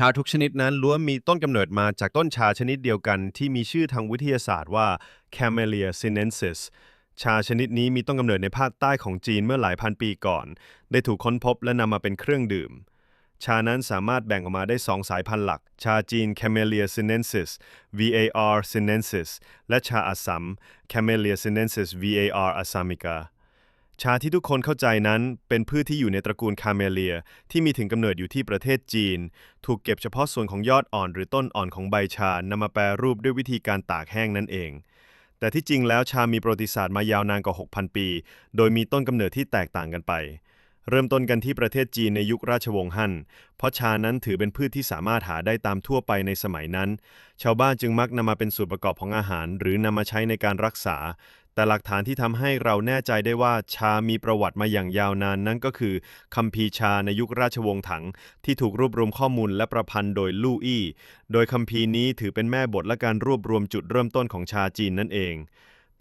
ชาทุกชนิดนั้นล้วนมีต้นกำเนิดมาจากต้นชาชนิดเดียวกันที่มีชื่อทางวิทยาศาสตร์ว่า Camellia sinensis ชาชนิดนี้มีต้นกำเนิดในภาคใต้ของจีนเมื่อหลายพันปีก่อน ได้ถูกค้นพบและนำมาเป็นเครื่องดื่ม ชานั้นสามารถแบ่งออกมาได้2สายพันธุ์หลัก ชาจีน Camellia sinensis VAR sinensis และชาอัสสัม Camellia sinensis VAR assamica ชาที่ทุกคนเข้าใจนั้นเป็นพืชที่อยู่ในตระกูลคาเมเลีย ที่มีถึงกำเนิดอยู่ที่ประเทศจีน ถูกเก็บเฉพาะส่วนของยอดอ่อนหรือต้นอ่อนของใบชานำมาแปรรูปด้วยวิธีการตากแห้งนั่นเอง แต่ที่จริงแล้วชามีประวัติศาสตร์มายาวนานกว่า 6,000 ปี โดยมีต้นกำเนิดที่แตกต่างกันไป เริ่มต้นกันที่ประเทศจีนในยุคราชวงศ์ฮั่น เพราะชานั้นถือเป็นพืชที่สามารถหาได้ตามทั่วไปในสมัยนั้น ชาวบ้านจึงมักนำมาเป็นส่วนประกอบของอาหาร หรือนำมาใช้ในการรักษา แต่หลักฐานที่ทำให้เราแน่ใจได้ว่าชามีประวัติมาอย่างยาวนานนั่นก็คือคัมภีร์ชาในยุคราชวงศ์ถัง ที่ถูกรวบรวมข้อมูลและประพันธ์โดยลู่อี้ โดยคัมภีร์นี้ถือเป็นแม่บทและการรวบรวมจุดเริ่มต้นของชาจีนนั่นเอง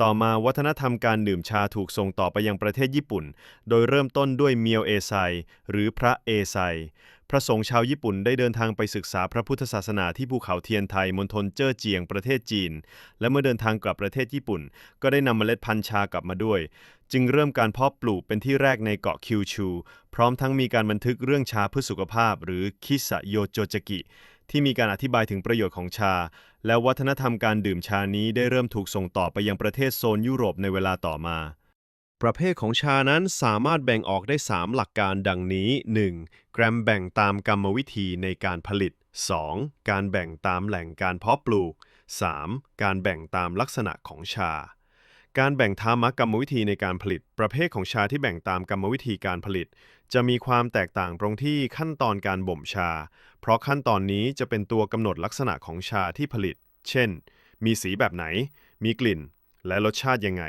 ต่อมาวัฒนธรรมการดื่มชาถูกส่งต่อไปยังประเทศญี่ปุ่น โดยเริ่มต้นด้วยเมียวเอไซหรือพระเอไซ พระสงฆ์ชาวญี่ปุ่นได้เดินทางไปศึกษาพระพุทธศาสนาที่ภูเขาเทียนไทยมณฑลเจ้อเจียงประเทศจีน และเมื่อเดินทางกลับประเทศญี่ปุ่น ก็ได้นำเมล็ดพันธุ์ชากลับมาด้วย จึงเริ่มการเพาะปลูกเป็นที่แรกในเกาะคิวชู พร้อมทั้งมีการบันทึกเรื่องชาเพื่อสุขภาพ หรือคิสะโยโจจกิที่มีการอธิบายถึงประโยชน์ของชา และวัฒนธรรมการดื่มชานี้ได้เริ่มถูกส่งต่อไปยังประเทศโซนยุโรปในเวลาต่อมา ประเภทของชานั้นสามารถแบ่งออกได้ 3 หลักการดังนี้ 1. แกรมแบ่งตามกรรมวิธีในการผลิต 2. การแบ่งตามแหล่งการเพาะปลูก 3. การแบ่งตามลักษณะของชา การแบ่งตามกรรมวิธีในการผลิต ประเภทของชาที่แบ่งตามกรรมวิธีการผลิต จะมีความแตกต่างตรงที่ขั้นตอนการบ่มชา เพราะขั้นตอนนี้จะเป็นตัวกำหนดลักษณะของชาที่ผลิต เช่น มีสีแบบไหน มีกลิ่น และรสชาติยังไง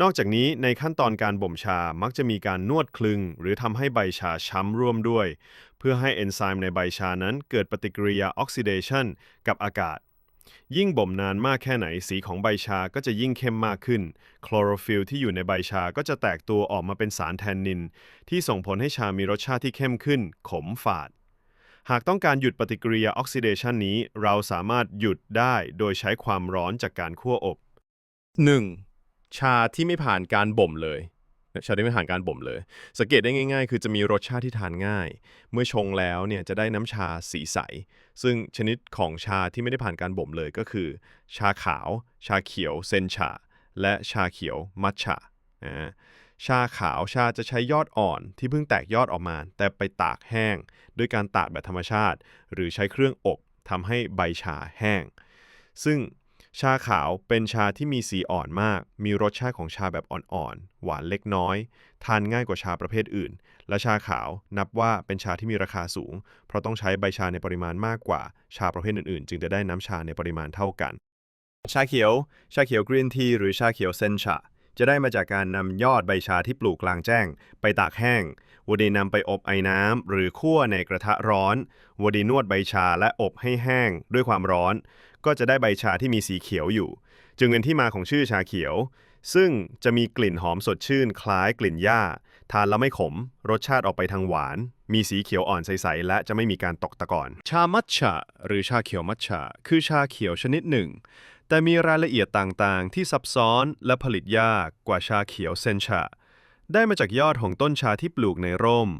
นอกจากนี้ในขั้นตอนการบ่มชามักจะมีการนวดคลึง หรือทำให้ใบชาช้ำร่วมด้วย เพื่อให้เอนไซม์ในใบชานั้นเกิดปฏิกิริยาออกซิเดชันกับอากาศ ยิ่งบ่มนานมากแค่ไหนสีของใบชาก็จะยิ่งเข้มมากขึ้น คลอโรฟิลที่อยู่ในใบชาก็จะแตกตัวออกมาเป็นสารแทนนิน ที่ส่งผลให้ชามีรสชาติที่เข้มขึ้น ขมฝาดหากต้องการหยุดปฏิกิริยาออกซิเดชันนี้ เราสามารถหยุดได้โดยใช้ความร้อนจากการคั่วอบ 1. ชาที่ไม่ผ่านการบ่มเลยชาที่ไม่ผ่านการบ่มเลย สังเกตได้ง่าย ๆ คือจะมีรสชาติที่ทานง่าย เมื่อชงแล้วเนี่ยจะได้น้ำชาสีใส ซึ่งชนิดของชาที่ไม่ได้ผ่านการบ่มเลยก็คือ ชาขาว ชาเขียวเซนชา และชาเขียวมัทฉะชาขาวชาจะใช้ยอดอ่อนที่เพิ่งแตกยอดออกมา แต่ไปตากแห้ง ด้วยการตากแบบธรรมชาติ หรือใช้เครื่องอบทำให้ใบชาแห้ง ซึ่ง ชาขาวเป็นชาที่มีสีอ่อนมาก มีรสชาติของชาแบบอ่อนๆ หวานเล็กน้อย ทานง่ายกว่าชาประเภทอื่น และชาขาวนับว่าเป็นชาที่มีราคาสูง เพราะต้องใช้ใบชาในปริมาณมากกว่า ชาประเภทอื่นๆ จึงจะได้น้ำชาในปริมาณเท่ากัน ชาเขียว ชาเขียวกรีนทีหรือชาเขียวเซนชาจะได้มาจากการนำยอดใบชาที่ปลูกกลางแจ้ง ไปตากแห้งวดีนำไปอบไอ้น้ำหรือคั่วในกระทะร้อนวดีนวดใบชาและอบให้แห้งด้วยความร้อน ก็จะได้ใบชาที่มีสีเขียวอยู่ จึงเป็นที่มาของชื่อชาเขียว ซึ่งจะมีกลิ่นหอมสดชื่น คล้ายกลิ่นหญ้า ทานแล้วไม่ขม รสชาติออกไปทางหวาน มีสีเขียวอ่อนใส ๆ และจะไม่มีการตกตะกอน ชามัทฉะหรือชาเขียวมัทฉะคือชาเขียวชนิดหนึ่ง แต่มีรายละเอียดต่างๆ ที่ซับซ้อนและผลิตยากกว่าชาเขียวเซนชะได้มาจากยอดของต้นชาที่ปลูกในร่ม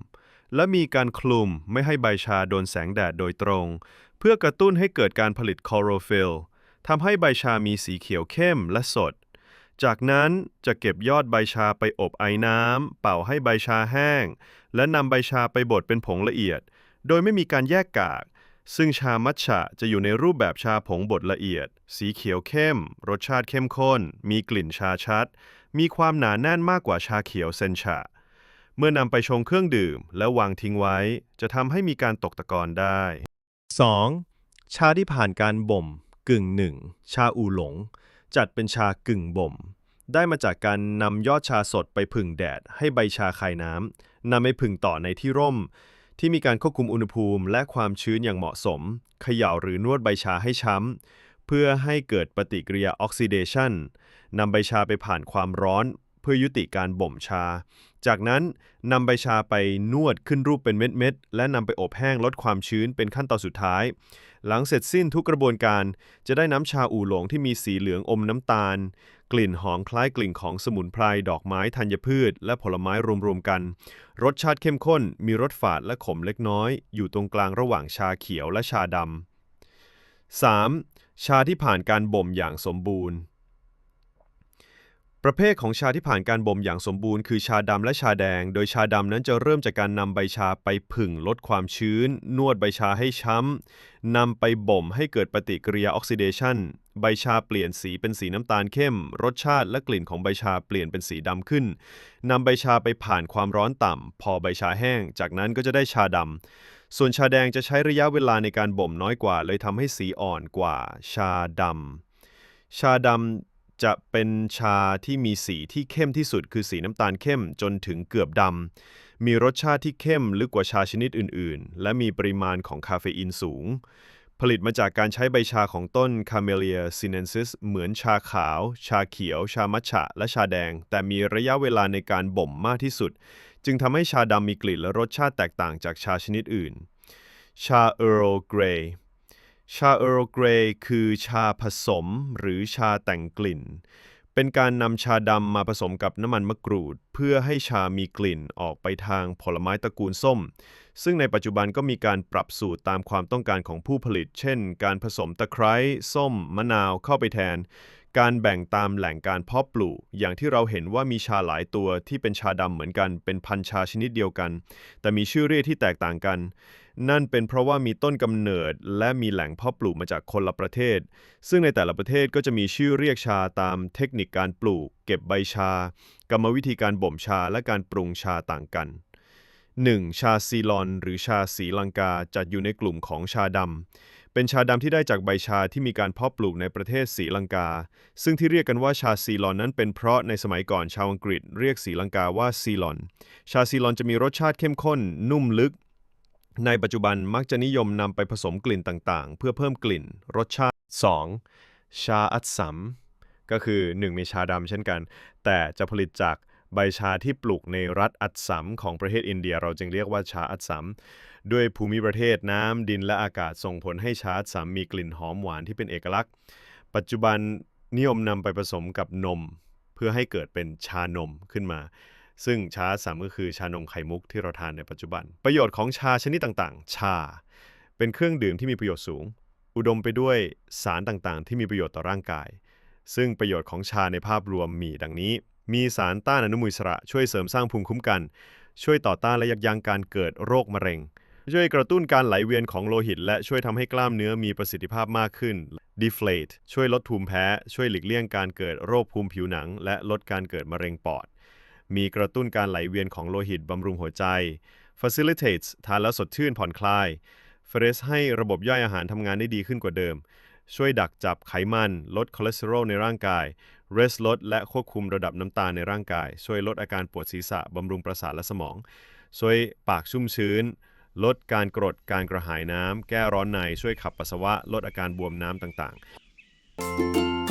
และมีการคลุมไม่ให้ใบชาโดนแสงแดดโดยตรง เพื่อกระตุ้นให้เกิดการผลิตคลอโรฟิลทำให้ใบชามีสีเขียวเข้มและสด จากนั้นจะเก็บยอดใบชาไปอบไอ้น้ำ เป่าให้ใบชาแห้ง และนำใบชาไปบดเป็นผงละเอียด โดยไม่มีการแยกกาก ซึ่งชามัทฉะจะอยู่ในรูปแบบชาผงบดละเอียด สีเขียวเข้ม รสชาติเข้มข้น มีกลิ่นชาชัด มีความหนาแน่นมากกว่าชาเขียวเซนชะ เมื่อนำไปชงเครื่องดื่ม และวางทิ้งไว้ จะทำให้มีการตกตะกอนได้ 2. ชาที่ผ่านการบ่ม กึ่งหนึ่งชาอูหลง จัดเป็นชากึ่งบ่ม ได้มาจากการนำยอดชาสดไปผึ่งแดด ให้ใบชาคายน้ำนำไปผึ่งต่อในที่ร่ม ที่มีการควบคุมอุณหภูมิ และความชื้นอย่างเหมาะสมเขย่าหรือนวดใบชาให้ช้ำเพื่อให้เกิดปฏิกิริยาออกซิเดชันนำใบชาไปผ่านความร้อน เพื่อยุติการบ่มชา จากนั้นนำใบชาไปนวดขึ้นรูปเป็นเม็ดๆและนำไปอบแห้งลดความชื้นเป็นขั้นตอนสุดท้าย หลังเสร็จสิ้นทุกกระบวนการ จะได้น้ำชาอู่หลงที่มีสีเหลืองอมน้ำตาล กลิ่นหอมคล้ายกลิ่นของสมุนไพรดอกไม้ธัญพืช และผลไม้รวมๆกัน รสชาติเข้มข้น มีรสฝาดและขมเล็กน้อย อยู่ตรงกลางระหว่างชาเขียวและชาดำ 3. ชาที่ผ่านการบ่มอย่างสมบูรณ์ ประเภทของชาที่ผ่านการบ่มอย่างสมบูรณ์คือชาดำและชาแดง โดยชาดำนั้นจะเริ่มจากการนำใบชาไปผึ่งลดความชื้น นวดใบชาให้ช้ำนำไปบ่มให้เกิดปฏิกิริยาออกซิเดชันใบชาเปลี่ยนสีเป็นสีน้ำตาลเข้ม รสชาติและกลิ่นของใบชาเปลี่ยนเป็นสีดำขึ้นนำใบชาไปผ่านความร้อนต่ำ พอใบชาแห้ง จากนั้นก็จะได้ชาดำส่วนชาแดงจะใช้ระยะเวลาในการบ่มน้อยกว่า เลยทำให้สีอ่อนกว่า ชาดำชาดำ จะเป็นชาที่มีสีที่เข้มที่สุด คือสีน้ำตาลเข้มจนถึงเกือบดำ มีรสชาติที่เข้มลึกกว่าชาชนิดอื่น ๆ และมีปริมาณของคาเฟอีนสูง ผลิตมาจากการใช้ใบชาของต้น Camellia sinensis เหมือนชาขาว ชาเขียว ชามัทฉะ และชาแดง แต่มีระยะเวลาในการบ่มมากที่สุด จึงทำให้ชาดำมีกลิ่นและรสชาติแตกต่างจากชาชนิดอื่น ชา Earl Grey ชา Earl Grey คือชาผสมหรือชาแต่งกลิ่น เป็นการนำชาดำมาผสมกับน้ำมันมะกรูด เพื่อให้ชามีกลิ่นออกไปทางผลไม้ตระกูลส้ม ซึ่งในปัจจุบันก็มีการปรับสูตรตามความต้องการของผู้ผลิต เช่น การผสมตะไคร้ส้ม มะนาวเข้าไปแทน การแบ่งตามแหล่งการเพาะปลูก อย่างที่เราเห็นว่ามีชาหลายตัวที่เป็นชาดำเหมือนกัน เป็นพันชาชนิดเดียวกัน แต่มีชื่อเรียกที่แตกต่างกัน นั่นเป็นเพราะว่ามีต้นกำเนิด และมีแหล่งเพาะปลูกมาจากคนละประเทศ ซึ่งในแต่ละประเทศก็จะมีชื่อเรียกชาตามเทคนิคการปลูก เก็บใบชา กรรมวิธีการบ่มชาและการปรุงชาต่างกัน 1. ชาซีลอน หรือชาสีลังกาจัดอยู่ในกลุ่มของชาดำ เป็นชาดำที่ได้จากใบชาที่มีการเพาะปลูกในประเทศศรีลังกา ซึ่งที่เรียกกันว่าชาซีลอนนั้นเป็นเพราะในสมัยก่อนชาวอังกฤษเรียกศรีลังกาว่าซีลอน ชาซีลอนจะมีรสชาติเข้มข้น นุ่มลึก ในปัจจุบันมักจะนิยมนำไปผสมกลิ่นต่างๆ เพื่อเพิ่มกลิ่น รสชาติ 2. ชาอัดสัมก็คือ 1 มีชาดำเช่นกัน แต่จะผลิตจากใบชาที่ปลูกในรัฐอัดสัมของประเทศอินเดีย เราจึงเรียกว่าชาอัดสัมด้วยภูมิประเทศน้ำดินและอากาศส่งผลให้ชาอัดสัมมีกลิ่นหอมหวานที่เป็นเอกลักษณ์ ปัจจุบันนิยมนำไปผสมกับนม เพื่อให้เกิดเป็นชานมขึ้นมา ซึ่งชาสัมก็คือชานมไข่มุกที่เราทานในปัจจุบัน ประโยชน์ของชาชนิดต่างๆ ชา เป็นเครื่องดื่มที่มีประโยชน์สูง อุดมไปด้วยสารต่างๆ ที่มีประโยชน์ต่อร่างกาย ซึ่งประโยชน์ของชาในภาพรวมมีดังนี้ มีสารต้านอนุมูลอิสระ ช่วยเสริมสร้างภูมิคุ้มกัน ช่วยต่อต้านและยับยั้งการเกิดโรคมะเร็ง ช่วยกระตุ้นการไหลเวียนของโลหิต และช่วยทำให้กล้ามเนื้อมีประสิทธิภาพมากขึ้น deflate ช่วยลดภูมิแพ้ ช่วยหลีกเลี่ยงการเกิดโรคภูมิผิวหนัง และลดการเกิดมะเร็งปอด มีกระตุ้นการไหลเวียนของโลหิตบำรุงหัวใจ facilitates ทานแล้วสดชื่นผ่อนคลาย f r e s ให้ระบบย่อยอาหารทำงานได้ดีขึ้นกว่าเดิม ช่วยดักจับไขมัน ลดคอเลสเตอรอลในร่างกายเรสลดและควบคุมระดับน้ำตาลในร่างกาย ช่วยลดอาการปวดศีรษะบำรุงประสาทและสมอง ช่วยปากชุ่มชื้น ลดการกรดการกระหายน้ำแก้ร้อนใน ช่วยขับปัสสาวะ ลดอาการบวมน้ำต่างๆ